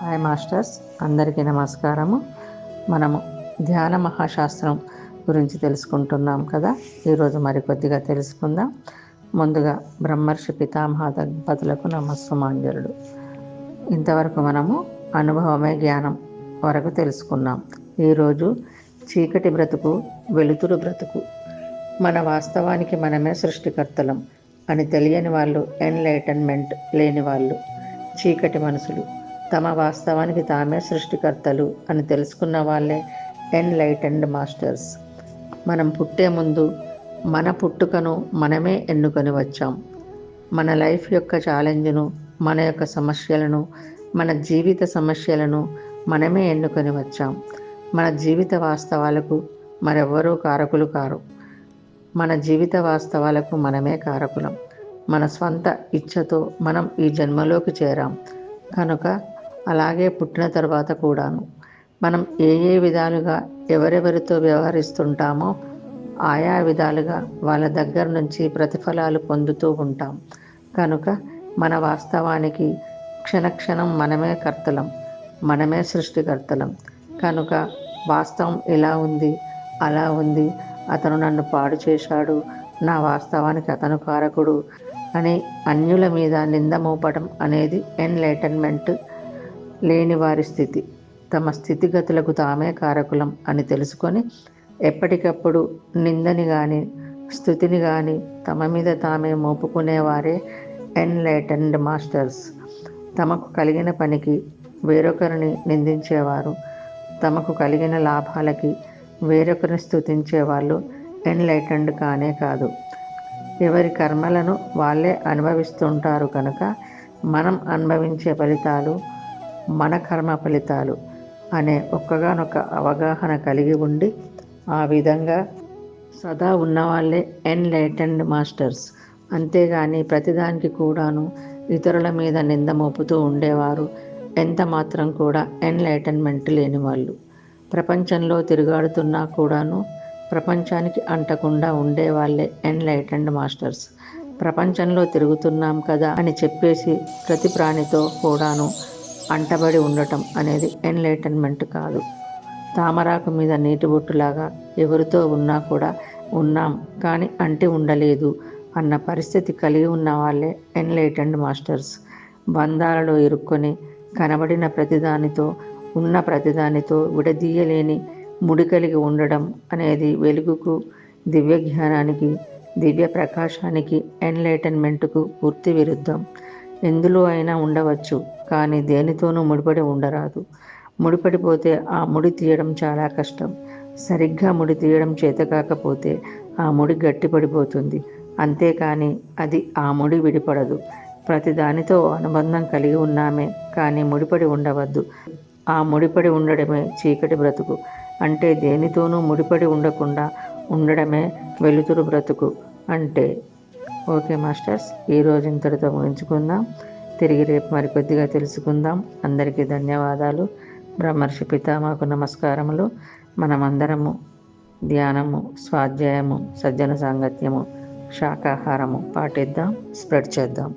Hi masters అందరికీ నమస్కారము. మనము ధ్యాన మహాశాస్త్రం గురించి తెలుసుకుంటున్నాం కదా. ఈరోజు మరికొద్దిగా తెలుసుకుందాం. ముందుగా బ్రహ్మర్షి పితామహ దంపతులకు నమస్సుమాంజలుడు. ఇంతవరకు మనము అనుభవమే జ్ఞానం వరకు తెలుసుకున్నాం. ఈరోజు చీకటి బ్రతుకు వెలుతురు బ్రతుకు మన వాస్తవానికి మనమే సృష్టికర్తలం అని తెలియని వాళ్ళు ఎన్లైటన్మెంట్ లేని వాళ్ళు చీకటి మనసులు తమ వాస్తవానికి తామే సృష్టికర్తలు అని తెలుసుకున్న వాళ్ళే ఎన్లైటెండ్ మాస్టర్స్. మనం పుట్టే ముందు మన పుట్టుకను మనమే ఎన్నుకొని వచ్చాం. మన లైఫ్ యొక్క ఛాలెంజ్ను మన యొక్క సమస్యలను మన జీవిత సమస్యలను మనమే ఎన్నుకొని వచ్చాం. మన జీవిత వాస్తవాలకు మరెవ్వరూ కారకులు కారు. మన జీవిత వాస్తవాలకు మనమే కారకులం. మన స్వంత ఇచ్ఛతో మనం ఈ జన్మలోకి చేరాం. కనుక అలాగే పుట్టిన తర్వాత కూడాను. మనం ఏ ఏ విధాలుగా ఎవరెవరితో వ్యవహరిస్తుంటామో ఆయా విధాలుగా వాళ్ళ దగ్గర నుంచి ప్రతిఫలాలు పొందుతూ ఉంటాం. కనుక మన వాస్తవానికి క్షణక్షణం మనమే కర్తలం మనమే సృష్టికర్తలం. కనుక వాస్తవం ఇలా ఉంది అలా ఉంది అతను నన్ను పాడు చేశాడు నా వాస్తవానికి అతను కారకుడు అని అన్యుల మీద నింద మోపడం అనేది ఎన్లైటన్మెంట్ లేని వారి స్థితి. తమ స్థితిగతులకు తామే కారకులం అని తెలుసుకొని ఎప్పటికప్పుడు నిందని కానీ స్థుతిని కానీ తమ మీద తామే మోపుకునేవారే ఎన్లైటన్డ్ మాస్టర్స్. తమకు కలిగిన పనికి వేరొకరిని నిందించేవారు తమకు కలిగిన లాభాలకి వేరొకరిని స్థుతించే వాళ్ళు ఎన్లైటెండ్ కానే కాదు. ఎవరి కర్మలను వాళ్ళే అనుభవిస్తుంటారు కనుక మనం అనుభవించే ఫలితాలు మన కర్మ ఫలితాలు అనే ఒక్కగానొక్క అవగాహన కలిగి ఉండి ఆ విధంగా సదా ఉన్నవాళ్ళే ఎన్లైటెండ్ మాస్టర్స్. అంతేగాని ప్రతిదానికి కూడాను ఇతరుల మీద నింద మోపుతూ ఉండేవారు ఎంత మాత్రం కూడా ఎన్లైటన్మెంట్ లేని వాళ్ళు ప్రపంచంలో తిరుగాడుతున్నా కూడాను ప్రపంచానికి అంటకుండా ఉండేవాళ్ళే ఎన్లైటెండ్ మాస్టర్స్. ప్రపంచంలో తిరుగుతున్నాం కదా అని చెప్పేసి ప్రతి ప్రాణితో కూడాను అంటబడి ఉండటం అనేది ఎన్లైటన్మెంట్ కాదు. తామరాకు మీద నీటి బొట్టులాగా ఎవరితో ఉన్నా కూడా ఉన్నాం కానీ అంటి ఉండలేదు అన్న పరిస్థితి కలిగి ఉన్న వాళ్ళే ఎన్లైటెండ్ మాస్టర్స్. బంధాలలో ఇరుక్కొని కనబడిన ప్రతిదానితో ఉన్న ప్రతిదానితో విడదీయలేని ముడి కలిగి ఉండడం అనేది వెలుగుకు దివ్య జ్ఞానానికి దివ్య ప్రకాశానికి ఎన్లైటన్మెంట్కు పూర్తి విరుద్ధం. ఎందులో అయినా ఉండవచ్చు. కానీ దేనితోనూ ముడిపడి ఉండరాదు. ముడిపడిపోతే ఆ ముడి తీయడం చాలా కష్టం. సరిగ్గా ముడి తీయడం చేత కాకపోతే ఆ ముడి గట్టిపడిపోతుంది. అంతేకాని అది ఆ ముడి విడిపడదు. ప్రతి దానితో అనుబంధం కలిగి ఉన్నామే కానీ ముడిపడి ఉండవద్దు. ఆ ముడిపడి ఉండడమే చీకటి బ్రతుకు. అంటే దేనితోనూ ముడిపడి ఉండకుండా ఉండడమే వెలుతురు బ్రతుకు. అంటే ఓకే మాస్టర్స్ ఈరోజు ఇంతటితో ముగించుకుందాం. తిరిగి రేపు మరికొద్దిగా తెలుసుకుందాం. అందరికీ ధన్యవాదాలు. బ్రహ్మర్షి పితామాకు నమస్కారములు. మనమందరము ధ్యానము స్వాధ్యాయము సజ్జన సాంగత్యము శాకాహారము పాటిద్దాం స్ప్రెడ్ చేద్దాం.